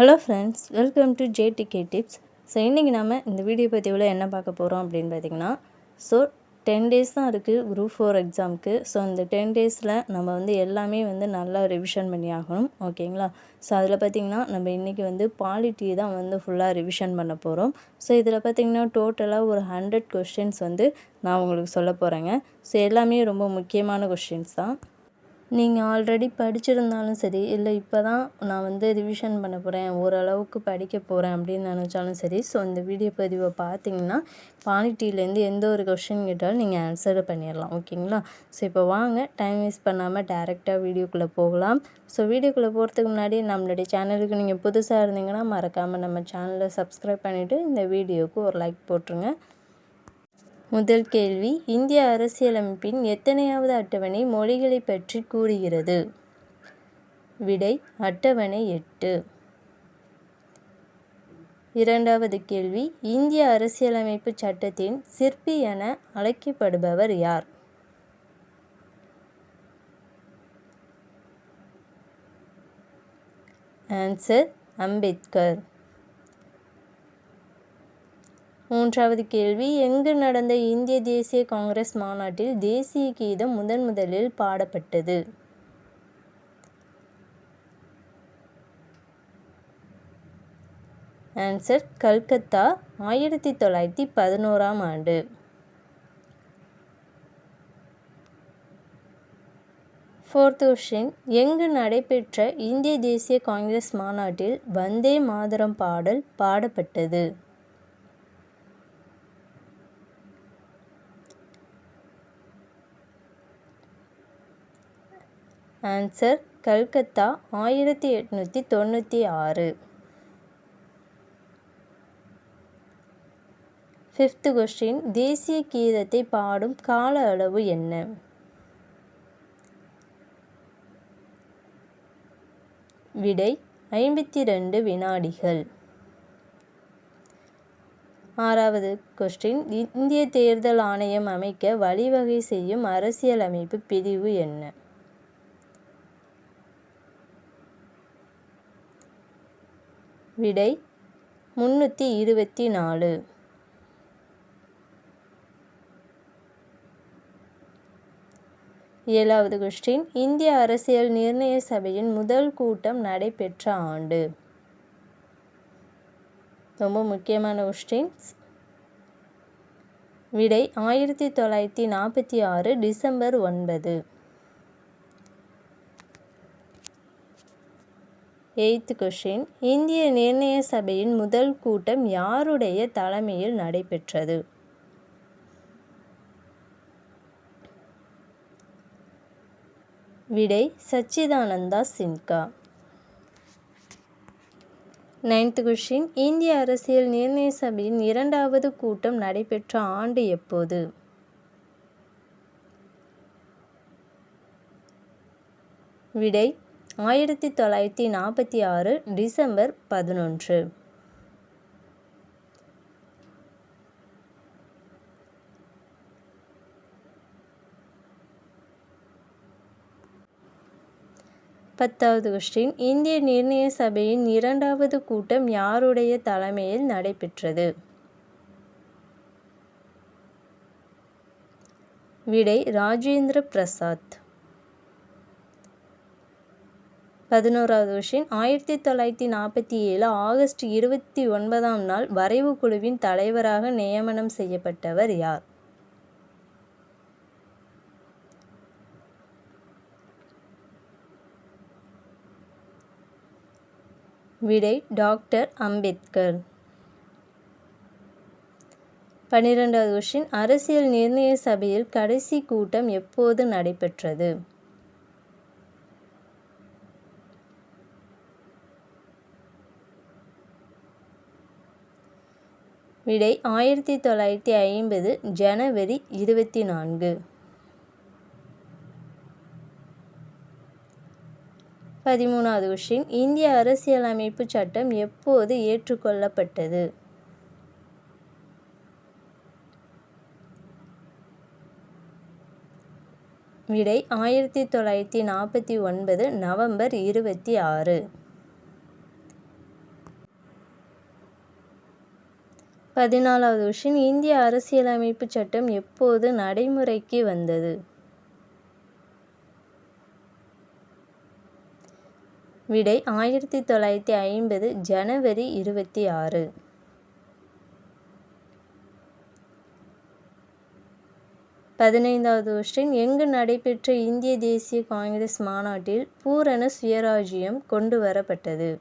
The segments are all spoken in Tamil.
Hello friends welcome to JDK tips so இன்றைக்கி நம்ம இந்த வீடியோ பதிவில் என்ன பார்க்க போகிறோம் அப்படின்னு பார்த்தீங்கன்னா ஸோ டென் டேஸ் தான் இருக்குது குரூப் ஃபோர் எக்ஸாமுக்கு ஸோ இந்த டென் டேஸில் நம்ம வந்து எல்லாமே வந்து நல்லா ரிவிஷன் பண்ணி ஆகணும். ஓகேங்களா? ஸோ அதில் பார்த்திங்கன்னா நம்ம இன்றைக்கி வந்து பாலிட்டி தான் வந்து ஃபுல்லாக ரிவிஷன் பண்ண போகிறோம் ஸோ இதில் பார்த்திங்கன்னா டோட்டலாக ஒரு ஹண்ட்ரட் கொஷின்ஸ் வந்து நான் உங்களுக்கு சொல்ல போகிறேங்க ஸோ எல்லாமே ரொம்ப முக்கியமான கொஷின்ஸ் தான். நீங்கள் ஆல்ரெடி படிச்சிருந்தாலும் சரி இல்லை இப்போ தான் நான் வந்து ரிவிஷன் பண்ண போகிறேன் ஓரளவுக்கு படிக்க போகிறேன் அப்படின்னு நினச்சாலும் சரி ஸோ இந்த வீடியோ பதிவை பார்த்தீங்கன்னா பாலிட்டியிலேருந்து எந்த ஒரு கொஷின் கேட்டாலும் நீங்கள் ஆன்சர் பண்ணிடலாம் ஓகேங்களா? ஸோ இப்போ வாங்க டைம் வேஸ்ட் பண்ணாமல் டேரெக்டாக வீடியோக்குள்ளே போகலாம். ஸோ வீடியோக்குள்ளே போகிறதுக்கு முன்னாடி நம்மளுடைய சேனலுக்கு நீங்கள் புதுசாக இருந்தீங்கன்னா மறக்காமல் நம்ம சேனலை சப்ஸ்கிரைப் பண்ணிவிட்டு இந்த வீடியோவுக்கு ஒரு லைக் போட்டுருங்க. முதல் கேள்வி இந்திய அரசியலமைப்பின் எத்தனையாவது அட்டவணை மொழிகளை பற்றி கூறுகிறது? விடை அட்டவணை எட்டு. இரண்டாவது கேள்வி இந்திய அரசியலமைப்பு சட்டத்தின் சிற்பி என அழைக்கப்படுபவர் யார்? ஆன்சர் அம்பேத்கர். மூன்றாவது கேள்வி. எங்கு நடந்த இந்திய தேசிய காங்கிரஸ் மாநாட்டில் தேசிய கீதம் முதன் முதலில் பாடப்பட்டது? ஆன்சர் கல்கத்தா ஆயிரத்தி தொள்ளாயிரத்தி பதினோராம் ஆண்டு. ஃபோர்த் கொஷின் எங்கு நடைபெற்ற இந்திய தேசிய காங்கிரஸ் மாநாட்டில் வந்தே மாதரம் பாடல் பாடப்பட்டது? ஆன்சர் கல்கத்தா ஆயிரத்தி எட்நூற்றி தொண்ணூற்றி ஆறு. ஃபிஃப்த் கொஸ்டின் தேசிய கீதத்தை பாடும் கால அளவு என்ன? விடை ஐம்பத்தி ரெண்டு வினாடிகள். ஆறாவது கொஸ்டின் இந்திய தேர்தல் ஆணையம் அமைக்க வழிவகை செய்யும் அரசியலமைப்பு பிரிவு என்ன? விடை முன்னூற்றி இருபத்தி நாலு. ஏழாவது கொஸ்டின் இந்திய அரசியல் நிர்ணய சபையின் முதல் கூட்டம் நடைபெற்ற ஆண்டு. ரொம்ப முக்கியமான கொஸ்டின்ஸ் விடை ஆயிரத்தி தொள்ளாயிரத்தி நாற்பத்தி ஆறு டிசம்பர் ஒன்பது. எய்த் கொஷின் இந்திய நிர்ணய சபையின் முதல் கூட்டம் யாருடைய தலைமையில் நடைபெற்றது? விடை சச்சிதானந்தா சின்கா நைன்த் கொஷின் இந்திய அரசியல் நிர்ணய சபையின் இரண்டாவது கூட்டம் நடைபெற்ற ஆண்டு எப்போது? விடை ஆயிரத்தி தொள்ளாயிரத்தி நாற்பத்தி ஆறு டிசம்பர் பதினொன்று. பத்தாவது கொஸ்டின். இந்திய நிர்ணய சபையின் இரண்டாவது கூட்டம் யாருடைய தலைமையில் நடைபெற்றது? விடை ராஜேந்திர பிரசாத். பதினோராவது விஷயம் ஆயிரத்தி தொள்ளாயிரத்தி நாற்பத்தி ஏழு ஆகஸ்ட் இருபத்தி ஒன்பதாம் நாள் வரைவு குழுவின் தலைவராக நியமனம் செய்யப்பட்டவர் யார்? விடை டாக்டர் அம்பேத்கர். பன்னிரெண்டாவது கொஷின் அரசியல் நிர்ணய சபையில் கடைசி கூட்டம் எப்போது நடைபெற்றது? விடை ஆயிரத்தி தொள்ளாயிரத்தி ஐம்பது ஜனவரி இருபத்தி நான்கு. பதிமூணாவது கொஷின் இந்திய அரசியலமைப்பு சட்டம் எப்போது ஏற்றுக்கொள்ளப்பட்டது? விடை ஆயிரத்தி தொள்ளாயிரத்தி நாற்பத்தி ஒன்பது நவம்பர் இருபத்தி ஆறு. பதினாலாவது கொஷின் இந்திய அரசியலமைப்பு சட்டம் எப்போது நடைமுறைக்கு வந்தது? விடை ஆயிரத்தி தொள்ளாயிரத்தி ஐம்பது ஜனவரி இருபத்தி ஆறு. பதினைந்தாவது கொஸ்டின் எங்கு நடைபெற்ற இந்திய தேசிய காங்கிரஸ் மாநாட்டில் பூரண சுயராஜ்யம் கொண்டு வரப்பட்டது?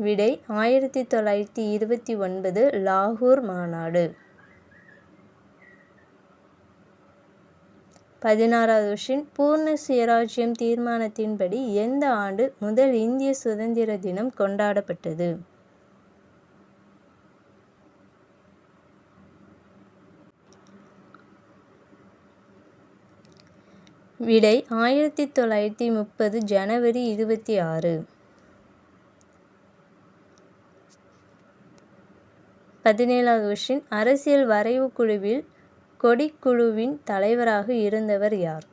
விடை ஆயிரத்தி தொள்ளாயிரத்தி இருபத்தி ஒன்பது லாகூர் மாநாடு. பதினாறாவது கொஷின் பூர்ண சுயராஜ்யம் தீர்மானத்தின்படி எந்த ஆண்டு முதல் இந்திய சுதந்திர தினம் கொண்டாடப்பட்டது? விடை ஆயிரத்தி தொள்ளாயிரத்தி முப்பது ஜனவரி இருபத்தி ஆறு. பதினேழாவது கொஷின் அரசியல் வரைவு குழுவில் கொடிக்குழுவின் தலைவராக இருந்தவர் யார்?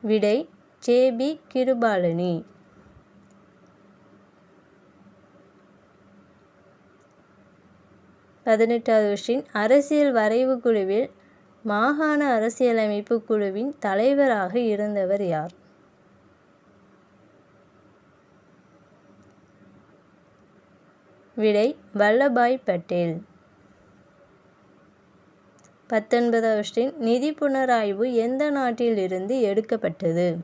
விடை ஜே பி. கிருபாலனி. பதினெட்டாவது கொஸ்டின் அரசியல் வரைவு குழுவில் மாகாண அரசியலமைப்பு குழுவின் தலைவராக இருந்தவர் யார்? விடை வல்லபாய் பட்டேல். பத்தொன்பதாவது நிதி புனராய்வு எந்த நாட்டில் இருந்து எடுக்கப்பட்டது?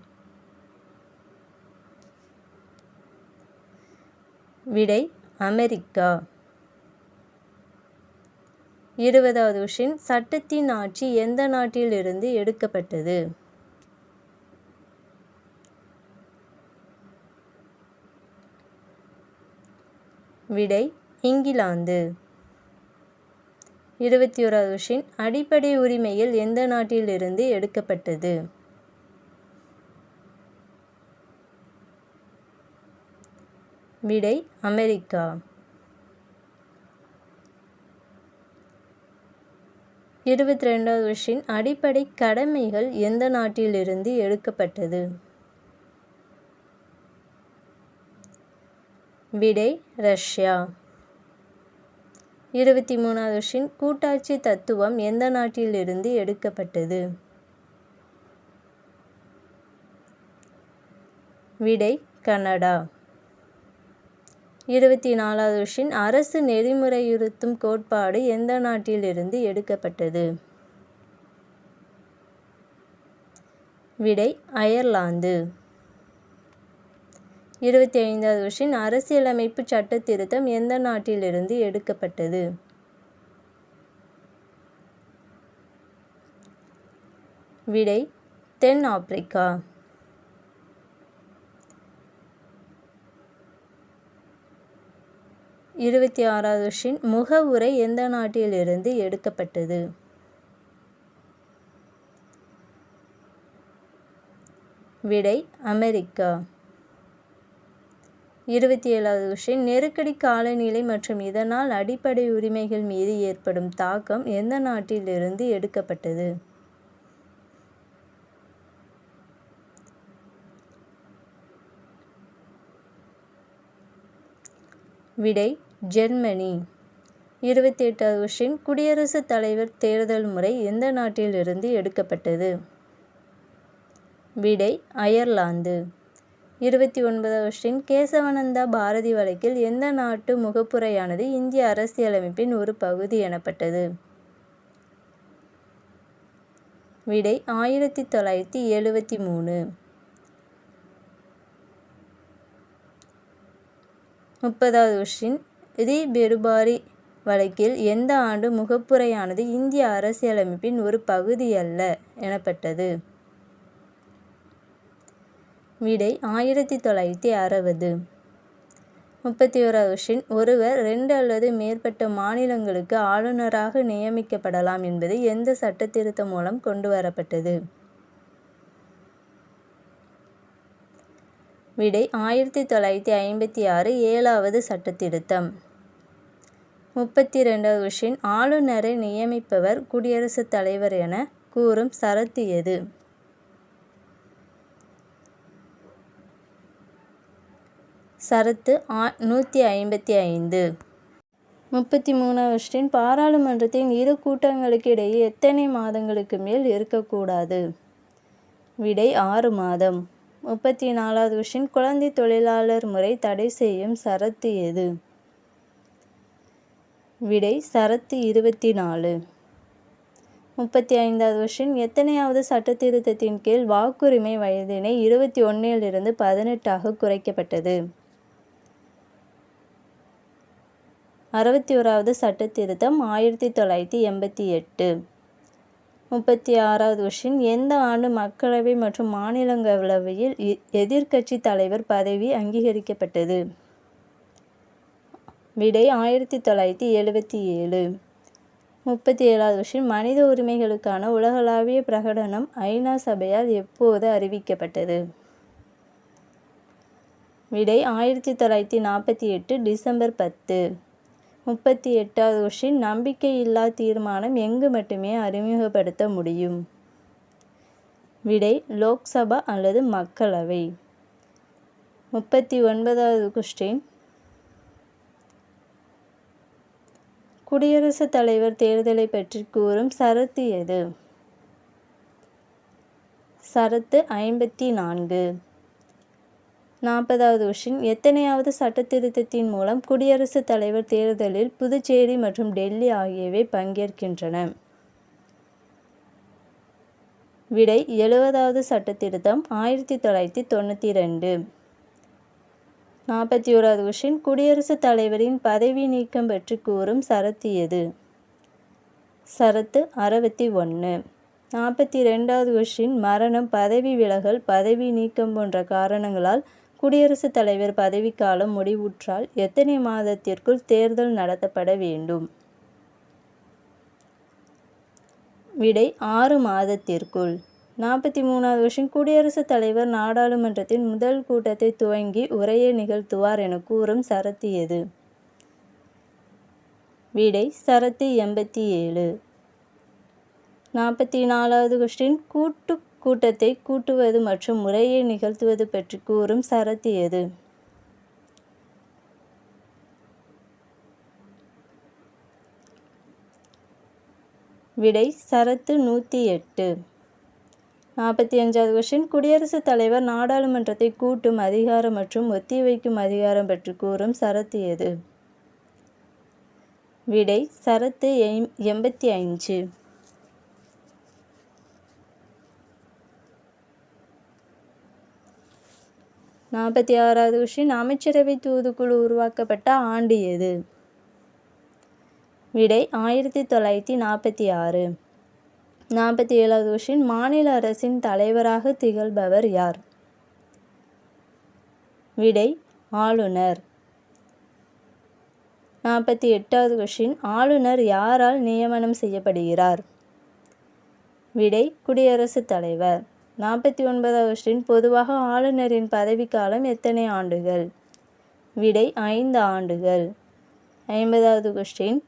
விடை அமெரிக்கா. இருபதாவது கொஸ்டின் சட்டத்தின் ஆட்சி எந்த நாட்டில் இருந்து எடுக்கப்பட்டது? விடை இங்கிலாந்து. இருபத்தி ஓராவது கொஷின் அடிப்படை உரிமையில் எந்த நாட்டிலிருந்து எடுக்கப்பட்டது? விடை அமெரிக்கா. இருபத்தி ரெண்டாவது கொஷின் அடிப்படை கடமைகள் எந்த நாட்டிலிருந்து எடுக்கப்பட்டது? விடை ரஷ்யா. இருபத்தி மூணாவது கொஷின் கூட்டாட்சி தத்துவம் எந்த நாட்டிலிருந்து எடுக்கப்பட்டது? விடை கனடா. இருபத்தி நாலாவது கொஷின் அரசு நெறிமுறையுறுத்தும் கோட்பாடு எந்த நாட்டிலிருந்து எடுக்கப்பட்டது? விடை அயர்லாந்து. இருபத்தி ஐந்தாவது கொஷின் அரசியலமைப்பு சட்ட திருத்தம் எந்த நாட்டிலிருந்து எடுக்கப்பட்டது? விடை தென் ஆப்பிரிக்கா. இருபத்தி ஆறாவது கொஷின் முகவுரை எந்த நாட்டிலிருந்து எடுக்கப்பட்டது? விடை அமெரிக்கா. இருபத்தி ஏழாவது கொஷின் நெருக்கடி காலநிலை மற்றும் இதனால் அடிப்படை உரிமைகள் மீது ஏற்படும் தாக்கம் எந்த நாட்டிலிருந்து எடுக்கப்பட்டது? விடை ஜெர்மனி. இருபத்தி எட்டாவது கொஷின் குடியரசுத் தலைவர் தேர்தல் முறை எந்த நாட்டிலிருந்து எடுக்கப்பட்டது? விடை அயர்லாந்து. இருபத்தி ஒன்பதாவது கொஸ்டின் கேசவானந்தா பாரதி வழக்கில் எந்த நாட்டு முகப்புரையானது இந்திய அரசியலமைப்பின் ஒரு பகுதி எனப்பட்டது? விடை ஆயிரத்தி தொள்ளாயிரத்தி எழுபத்தி மூணு. முப்பதாவது கொஸ்டின் ரி பெருபாரி வழக்கில் எந்த ஆண்டு முகப்புரையானது இந்திய அரசியலமைப்பின் ஒரு பகுதி அல்ல எனப்பட்டது? விடை ஆயிரத்தி தொள்ளாயிரத்தி அறுபது. முப்பத்தி ஓராவது கொஷின் ஒருவர் ரெண்டு அல்லது மேற்பட்ட மாநிலங்களுக்கு ஆளுநராக நியமிக்கப்படலாம் என்பது எந்த சட்ட திருத்தம் மூலம் கொண்டு வரப்பட்டது? விடை ஆயிரத்தி தொள்ளாயிரத்தி ஐம்பத்தி ஆறு ஏழாவது சட்ட திருத்தம் முப்பத்தி ரெண்டாவது கொஷின் ஆளுநரை நியமிப்பவர் குடியரசுத் தலைவர் என கூறும் சரத்து எது? சரத்து ஆ நூற்றி ஐம்பத்தி ஐந்து. முப்பத்தி மூணாவது ஸ்டின் பாராளுமன்றத்தின் இரு கூட்டங்களுக்கு இடையே எத்தனை மாதங்களுக்கு மேல் இருக்கக்கூடாது? விடை ஆறு மாதம். முப்பத்தி நாலாவது கொஸ்டின் குழந்தை தொழிலாளர் முறை தடை செய்யும் சரத்து எது? விடை சரத்து இருபத்தி நாலு. முப்பத்தி ஐந்தாவது கொஸ்டின் எத்தனையாவது சட்ட திருத்தத்தின் கீழ் வாக்குரிமை வயதினை இருபத்தி ஒன்றிலிருந்து பதினெட்டாக குறைக்கப்பட்டது? அறுபத்தி ஓராவது சட்ட திருத்தம் ஆயிரத்தி தொள்ளாயிரத்தி எண்பத்தி எட்டு. முப்பத்தி ஆறாவது கொஷின் எந்த ஆண்டு மக்களவை மற்றும் மாநிலங்களவையில் எதிர்க்கட்சி தலைவர் பதவி அங்கீகரிக்கப்பட்டது? விடை ஆயிரத்தி தொள்ளாயிரத்தி எழுபத்தி ஏழு. முப்பத்தி ஏழாவது கொஷின் மனித உரிமைகளுக்கான உலகளாவிய பிரகடனம் ஐநா சபையால் எப்போது அறிவிக்கப்பட்டது? விடை ஆயிரத்தி தொள்ளாயிரத்தி நாற்பத்தி எட்டு டிசம்பர் பத்து. முப்பத்தி எட்டாவது கொஷின் நம்பிக்கையில்லா தீர்மானம் எங்கு மட்டுமே அறிமுகப்படுத்த முடியும்? விடை லோக்சபா அல்லது மக்களவை? முப்பத்தி ஒன்பதாவது கொஸ்டின். குடியரசுத் தலைவர் தேர்தலை பற்றி கூறும் சரத்து எது? சரத்து ஐம்பத்தி நான்கு. நாற்பதாவது கொஷின் எத்தனையாவது சட்ட திருத்தத்தின் மூலம் குடியரசுத் தலைவர் தேர்தலில் புதுச்சேரி மற்றும் டெல்லி ஆகியவை பங்கேற்கின்றன. விடை எழுபதாவது சட்ட திருத்தம் ஆயிரத்தி தொள்ளாயிரத்தி தொண்ணூற்றி ரெண்டு நாற்பத்தி ஓராவது கொஷின் குடியரசுத் தலைவரின் பதவி நீக்கம் பற்றி கூறும் சரத்து எது? சரத்து அறுபத்தி ஒன்று. நாற்பத்தி ரெண்டாவது கொஷின் மரணம் பதவி விலகல் பதவி நீக்கம் போன்ற காரணங்களால் குடியரசுத் தலைவர் பதவிக்காலம் முடிவுற்றால் எத்தனை மாதத்திற்குள் தேர்தல் நடத்தப்பட வேண்டும்? விடை ஆறு மாதத்திற்குள். நாற்பத்தி மூணாவது வருஷம் குடியரசுத் தலைவர் நாடாளுமன்றத்தின் முதல் கூட்டத்தை துவங்கி உரையை நிகழ்த்துவார் என கூறும் சரத்து எது? விடை சரத்து எண்பத்தி ஏழு. நாற்பத்தி நாலாவது கொஸ்டின் கூட்டு கூட்டத்தை கூட்டுவது மற்றும் முறையை நிகழ்த்துவது பற்றி கூறும் சரத்து எது? விடை சரத்து நூற்றி எட்டு. நாற்பத்தி அஞ்சாவது கொஷின் குடியரசுத் தலைவர் நாடாளுமன்றத்தை கூட்டும் அதிகாரம் மற்றும் ஒத்திவைக்கும் அதிகாரம் பற்றி கூறும் சரத்து எது? விடை சரத்து எண்பத்தி அஞ்சு நாற்பத்தி ஆறாவது கொஷின் அமைச்சரவை தூதுக்குழு உருவாக்கப்பட்ட ஆண்டு எது? விடை ஆயிரத்தி தொள்ளாயிரத்தி நாற்பத்தி ஆறு. நாற்பத்தி ஏழாவது கொஷின் மாநில அரசின் தலைவராக திகழ்பவர் யார்? விடை ஆளுநர். நாற்பத்தி எட்டாவது கொஷின் ஆளுநர் யாரால் நியமனம் செய்யப்படுகிறார்? விடை குடியரசுத் தலைவர். நாற்பத்தி ஒன்பதாவது கொஸ்டின் பொதுவாக ஆளுநரின் பதவிக்காலம் எத்தனை ஆண்டுகள்? விடை ஐந்து ஆண்டுகள். ஐம்பதாவது கொஸ்டின்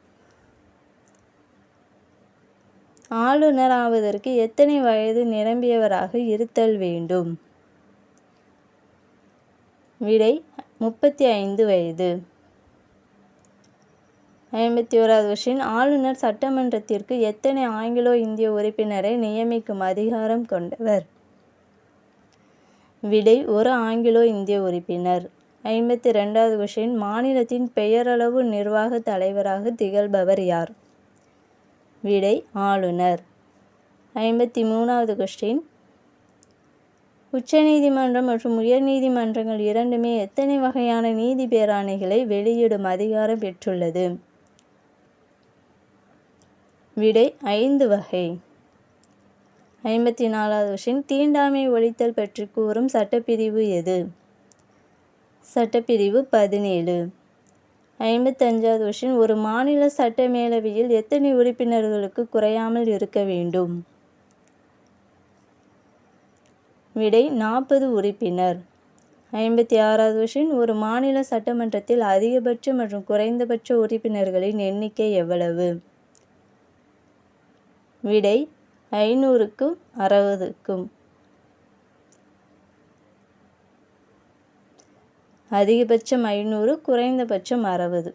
ஆளுநர் ஆவதற்கு எத்தனை வயது நிரம்பியவராக இருத்தல் வேண்டும்? விடை முப்பத்தி ஐந்து வயது. ஐம்பத்தி ஓராவது கொஸ்டின் ஆளுநர் சட்டமன்றத்திற்கு எத்தனை ஆங்கிலோ இந்திய உறுப்பினரை நியமிக்கும் அதிகாரம் கொண்டவர்? விடை ஒரு ஆங்கிலோ இந்திய உறுப்பினர். ஐம்பத்தி ரெண்டாவது கொஷின் மாநிலத்தின் பெயரளவு நிர்வாக தலைவராக திகழ்பவர் யார்? விடை ஆளுநர். ஐம்பத்தி மூணாவது கொஸ்டின் உச்சநீதிமன்றம் மற்றும் உயர்நீதிமன்றங்கள் இரண்டுமே எத்தனை வகையான நீதி பேராணைகளை வெளியிடும் அதிகாரம் பெற்றுள்ளது? விடை ஐந்து வகை. ஐம்பத்தி நாலாவது கொஷின் தீண்டாமை ஒழித்தல் பற்றி கூறும் சட்டப்பிரிவு எது? சட்டப்பிரிவு பதினேழு. ஐம்பத்தஞ்சாவது கொஷின் ஒரு மாநில சட்ட மேலவையில் எத்தனை உறுப்பினர்களுக்கு குறையாமல் இருக்க வேண்டும்? விடை நாற்பது உறுப்பினர். ஐம்பத்தி ஆறாவது கொஷின் ஒரு மாநில சட்டமன்றத்தில் அதிகபட்ச மற்றும் குறைந்தபட்ச உறுப்பினர்களின் எண்ணிக்கை எவ்வளவு? விடை ஐநூறுக்கும் அறுபதுக்கும். அதிகபட்சம் ஐநூறு குறைந்தபட்சம் அறுபது.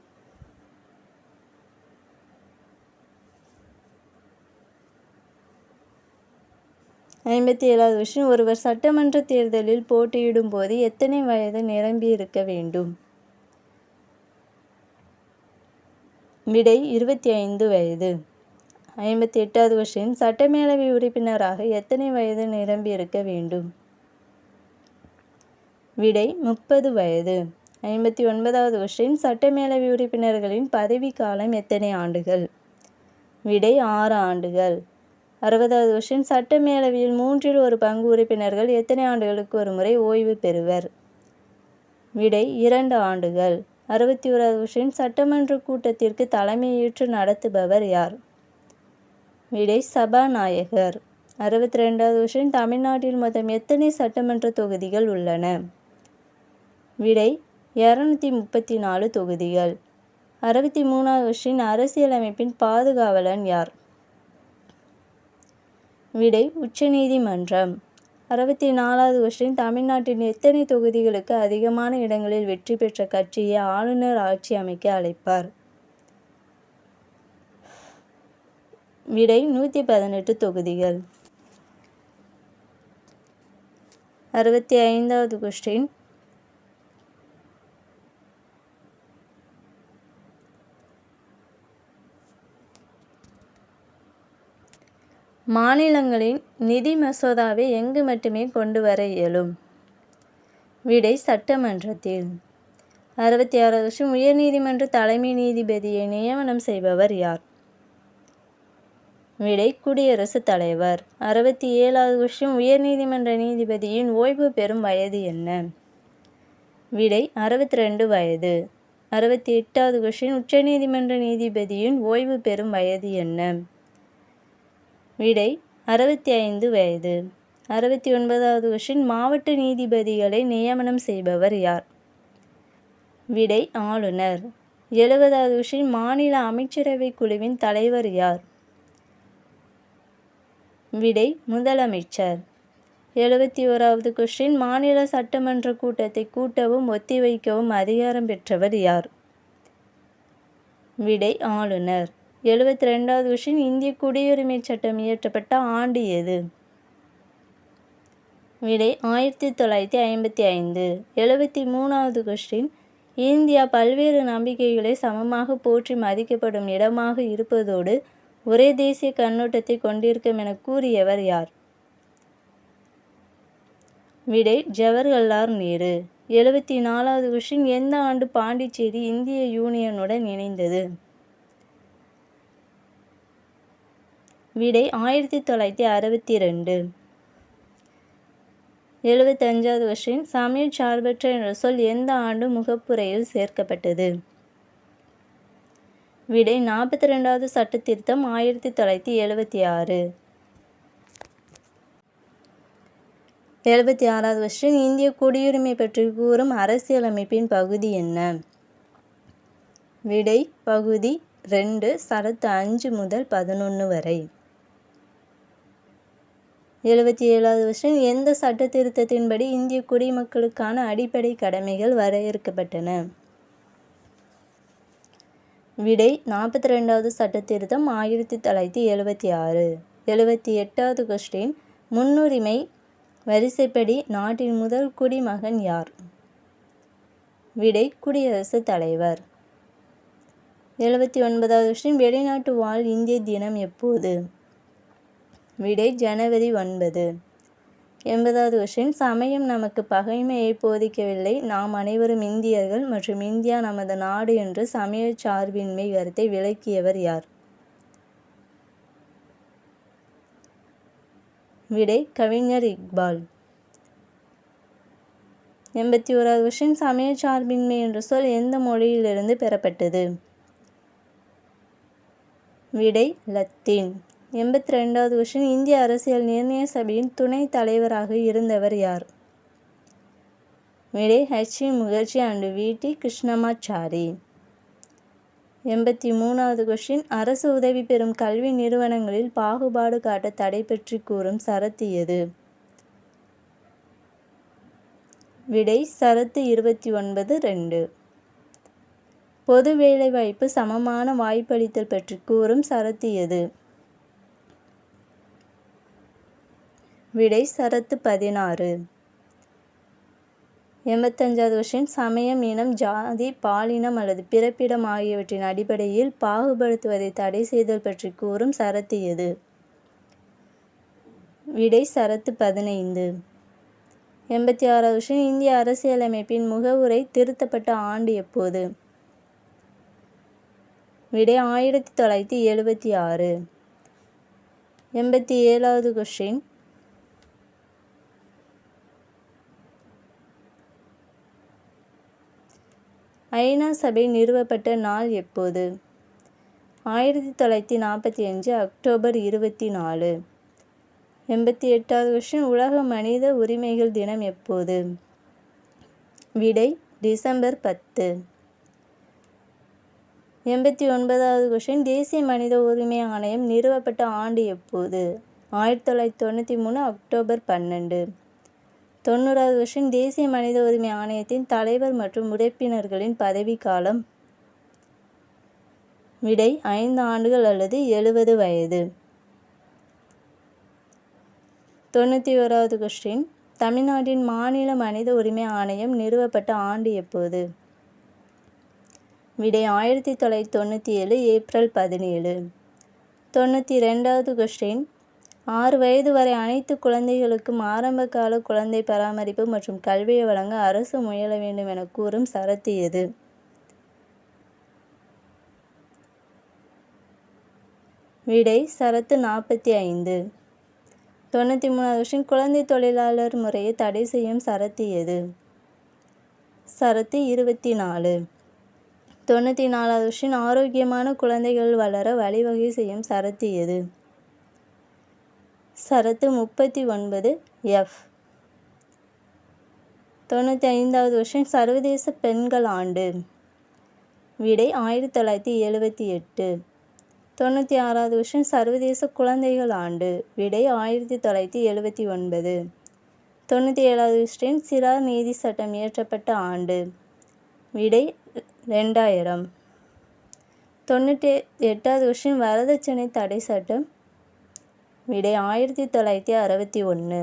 ஐம்பத்தி ஏழாவது விஷயம் ஒருவர் சட்டமன்ற தேர்தலில் போட்டியிடும் போது எத்தனை வயது நிரம்பி இருக்க வேண்டும்? விடை இருபத்தி ஐந்து வயது. ஐம்பத்தி எட்டாவது விஷயம் சட்டமேலவை உறுப்பினராக எத்தனை வயது நிரம்பி இருக்க வேண்டும்? விடை முப்பது வயது. ஐம்பத்தி ஒன்பதாவது விஷயம் சட்டமேலவை உறுப்பினர்களின் பதவி காலம் எத்தனை ஆண்டுகள்? விடை ஆறு ஆண்டுகள். அறுபதாவது கொஸ்டின் சட்டமேலவையில் மூன்றில் ஒரு பங்கு உறுப்பினர்கள் எத்தனை ஆண்டுகளுக்கு ஒரு முறை ஓய்வு பெறுவர்? விடை இரண்டு ஆண்டுகள். அறுபத்தி ஓராவது கொஸ்டின் சட்டமன்ற கூட்டத்திற்கு தலைமையேற்று நடத்துபவர் யார்? விடை சபாநாயகர். அறுபத்தி ரெண்டாவது கொஷின் தமிழ்நாட்டில் மொத்தம் எத்தனை சட்டமன்ற தொகுதிகள் உள்ளன? விடை இரநூத்தி முப்பத்தி நாலு தொகுதிகள். அறுபத்தி மூணாவது கொஷின் அரசியலமைப்பின் பாதுகாவலன் யார்? விடை உச்சநீதிமன்றம். அறுபத்தி நாலாவது கொஸ்டின் தமிழ்நாட்டின் எத்தனை தொகுதிகளுக்கு அதிகமான இடங்களில் வெற்றி பெற்ற கட்சியை ஆளுநர் ஆட்சி அமைக்க அழைப்பார்? விடை நூற்றி பதினெட்டு தொகுதிகள். அறுபத்தி ஐந்தாவது கொஸ்டின் மாநிலங்களின் நிதி மசோதாவை எங்கு மட்டுமே கொண்டு வர இயலும்? விடை சட்டமன்றத்தில். அறுபத்தி ஆறாவது வருஷம் உயர்நீதிமன்ற தலைமை நீதிபதியை நியமனம் செய்பவர் யார்? விடை குடியரசுத் தலைவர். அறுபத்தி ஏழாவது வருஷம் உயர்நீதிமன்ற நீதிபதியின் ஓய்வு பெறும் வயது என்ன? விடை அறுபத்தி ரெண்டு வயது. அறுபத்தி எட்டாவது கொஸ்டின் உச்சநீதிமன்ற நீதிபதியின் ஓய்வு பெறும் வயது என்ன? விடை அறுபத்தி ஐந்து வயது. அறுபத்தி ஒன்பதாவது கொஷின் மாவட்ட நீதிபதிகளை நியமனம் செய்பவர் யார்? விடை ஆளுநர். எழுபதாவது கொஷின் மாநில அமைச்சரவை குழுவின் தலைவர் யார்? விடை முதலமைச்சர். எழுபத்தி ஓராவது கொஸ்டின் மாநில சட்டமன்ற கூட்டத்தை கூட்டவும் ஒத்திவைக்கவும் அதிகாரம் பெற்றவர் யார்? விடை ஆளுநர். எழுபத்தி ரெண்டாவது கொஷின் இந்திய குடியுரிமை சட்டம் இயற்றப்பட்ட ஆண்டு எது? விடை ஆயிரத்தி தொள்ளாயிரத்தி ஐம்பத்தி ஐந்து. எழுபத்தி மூணாவது கொஸ்டின் இந்தியா பல்வேறு நம்பிக்கைகளை சமமாக போற்றி மதிக்கப்படும் இடமாக இருப்பதோடு ஒரே தேசிய கண்ணோட்டத்தை கொண்டிருக்கும் என கூறியவர் யார்? விடை ஜவஹர்லால் நேரு. எழுபத்தி நாலாவது கொஸ்டின் எந்த ஆண்டு பாண்டிச்சேரி இந்திய யூனியனுடன் இணைந்தது? விடை ஆயிரத்தி தொள்ளாயிரத்தி அறுபத்தி ரெண்டு எழுபத்தஞ்சாவது வருஷம் சமய சார்பற்ற என்ற சொல் எந்த ஆண்டு முகப்புரையில் சேர்க்கப்பட்டது? விடை நாற்பத்தி ரெண்டாவது சட்ட திருத்தம் ஆயிரத்தி தொள்ளாயிரத்தி எழுபத்தி ஆறு. எழுபத்தி ஆறாவது வருஷம் இந்திய குடியுரிமை பற்றி கூறும் அரசியலமைப்பின் பகுதி என்ன? விடை பகுதி ரெண்டு சரத்து அஞ்சு முதல் பதினொன்று வரை. எழுபத்தி ஏழாவது வருஷம் எந்த சட்ட திருத்தத்தின்படி இந்திய குடிமக்களுக்கான அடிப்படை கடமைகள் வரையறுக்கப்பட்டன? விடை நாற்பத்தி ரெண்டாவது சட்ட திருத்தம் ஆயிரத்தி தொள்ளாயிரத்தி எழுபத்தி ஆறு. எழுபத்தி எட்டாவது கொஸ்டின் முன்னுரிமை வரிசைப்படி நாட்டின் முதல் குடிமகன் யார்? விடை குடியரசுத் தலைவர். எழுபத்தி ஒன்பதாவது கொஸ்டின் வெளிநாட்டு வாழ் இந்திய தினம் எப்போது? விடை ஜனவரி ஒன்பது. எண்பதாவது கொஷின் சமயம் நமக்கு பகைமையை போதிக்கவில்லை. நாம் அனைவரும் இந்தியர்கள் மற்றும் இந்தியா நமது நாடு என்று சமய சார்பின்மை கருத்தை விளக்கியவர் யார்? விடை கவிஞர் இக்பால். எண்பத்தி ஓராவது கொஷின் சமய சார்பின்மை என்ற சொல் எந்த மொழியிலிருந்து பெறப்பட்டது? விடை லத்தீன். எண்பத்தி ரெண்டாவது கொஷின் இந்திய அரசியல் நிர்ணய சபையின் துணைத் தலைவராக இருந்தவர் யார்? விடை ஹெச் முகர்ஜி அண்டு விடி கிருஷ்ணமாச்சாரி. எண்பத்தி மூணாவது கொஷின் அரசு உதவி பெறும் கல்வி நிறுவனங்களில் பாகுபாடு காட்ட தடை பற்றி கூறும் சரத்து எது விடை சரத்து இருபத்தி ஒன்பது ரெண்டு. பொது வேலைவாய்ப்பு சமமான வாய்ப்பளித்தல் பற்றி கூறும் சரத்து எது விடை சரத்து பதினாறு. எண்பத்தஞ்சாவது கொஷின் சமயம் இனம் ஜாதி பாலினம் அல்லது பிறப்பிடம் ஆகியவற்றின் அடிப்படையில் பாகுபடுத்துவதை தடை செய்தல் பற்றி கூறும் சரத்து எது? விடை சரத்து பதினைந்து. எண்பத்தி ஆறாவது கொஷின் இந்திய அரசியலமைப்பின் முகவுரை திருத்தப்பட்ட ஆண்டு எப்போது? விடை ஆயிரத்தி தொள்ளாயிரத்தி எழுபத்தி ஆறு. எண்பத்தி ஏழாவது கொஷின் ஐநா சபை நிறுவப்பட்ட நாள் எப்போது? ஆயிரத்தி தொள்ளாயிரத்தி நாற்பத்தி அஞ்சு அக்டோபர் இருபத்தி நாலு. எண்பத்தி எட்டாவது வருஷம் உலக மனித உரிமைகள் தினம் எப்போது? விடை டிசம்பர் பத்து. எண்பத்தி ஒன்பதாவது கொஷின் தேசிய மனித உரிமை ஆணையம் நிறுவப்பட்ட ஆண்டு எப்போது? ஆயிரத்தி தொள்ளாயிரத்தி தொண்ணூற்றி மூணு அக்டோபர் பன்னெண்டு. தொண்ணூறாவது வருஷம் தேசிய மனித உரிமை ஆணையத்தின் தலைவர் மற்றும் உறுப்பினர்களின் பதவிக்காலம் விடை ஐந்து ஆண்டுகள் அல்லது எழுபது வயது. தொண்ணூற்றி ஓராவது கொஸ்டின் தமிழ்நாட்டின் மாநில மனித உரிமை ஆணையம் நிறுவப்பட்ட ஆண்டு எப்போது? விடை ஆயிரத்தி தொள்ளாயிரத்தி தொண்ணூற்றி ஏழு ஏப்ரல் பதினேழு. தொண்ணூற்றி ரெண்டாவது கொஸ்டின் ஆறு வயது வரை அனைத்து குழந்தைகளுக்கும் ஆரம்ப கால குழந்தை பராமரிப்பு மற்றும் கல்வியை வழங்க அரசு முயல வேண்டும் என கூறும் சரத்து எது? விடை சரத்து நாற்பத்தி ஐந்து. தொண்ணூற்றி மூணாவது வருஷம் குழந்தை தொழிலாளர் முறையை தடை செய்யும் சரத்து எது? சரத்து இருபத்தி நாலு. தொண்ணூற்றி நாலாவது வருஷம் ஆரோக்கியமான குழந்தைகள் வளர வழிவகை செய்யும் சரத்து எது? சரத்து முப்பத்தி ஒன்பது எஃப் தொண்ணூற்றி ஐந்தாவது வருஷம் சர்வதேச பெண்கள் ஆண்டு. விடை ஆயிரத்தி தொள்ளாயிரத்தி எழுபத்தி எட்டு. தொண்ணூற்றி ஆறாவது வருஷம் சர்வதேச குழந்தைகள் ஆண்டு. விடை ஆயிரத்தி தொள்ளாயிரத்தி எழுபத்தி ஒன்பது. தொண்ணூற்றி ஏழாவது வருஷம் சிறார் நீதி சட்டம் இயற்றப்பட்ட ஆண்டு. விடை ரெண்டாயிரம் தொண்ணூற்றி எட்டாவது வருஷம் வரதட்சணை தடை சட்டம் விடை ஆயிரத்தி தொள்ளாயிரத்தி அறுபத்தி ஒன்று.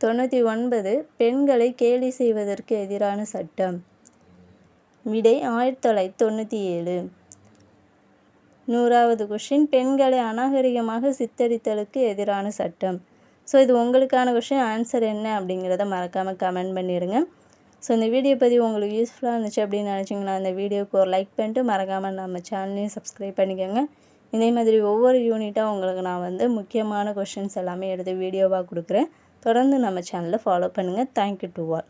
தொண்ணூற்றி ஒன்பது பெண்களை கேலி செய்வதற்கு எதிரான சட்டம். விடை ஆயிரத்தி தொள்ளாயிரத்தி தொண்ணூற்றி ஏழு. நூறாவது கொஷின் பெண்களை அநாகரிகமாக சித்தரித்தலுக்கு எதிரான சட்டம். ஸோ இது உங்களுக்கான கொஷின் ஆன்சர் என்ன அப்படிங்கிறத மறக்காமல் கமெண்ட் பண்ணிடுங்க ஸோ இந்த வீடியோ பதிவு உங்களுக்கு யூஸ்ஃபுல்லாக இருந்துச்சு அப்படின்னு நினச்சிங்கன்னா அந்த வீடியோக்கு ஒரு லைக் பண்ணிட்டு மறக்காமல் நம்ம சேனலையும் சப்ஸ்கிரைப் பண்ணிக்கோங்க. இதே மாதிரி ஒவ்வொரு யூனிட்டாக உங்களுக்கு நான் வந்து முக்கியமான கொஷின்ஸ் எல்லாமே எடுத்து வீடியோவாக கொடுக்குறேன். தொடர்ந்து நம்ம சேனலை ஃபாலோ பண்ணுங்கள் தேங்க்யூ டு ஆல்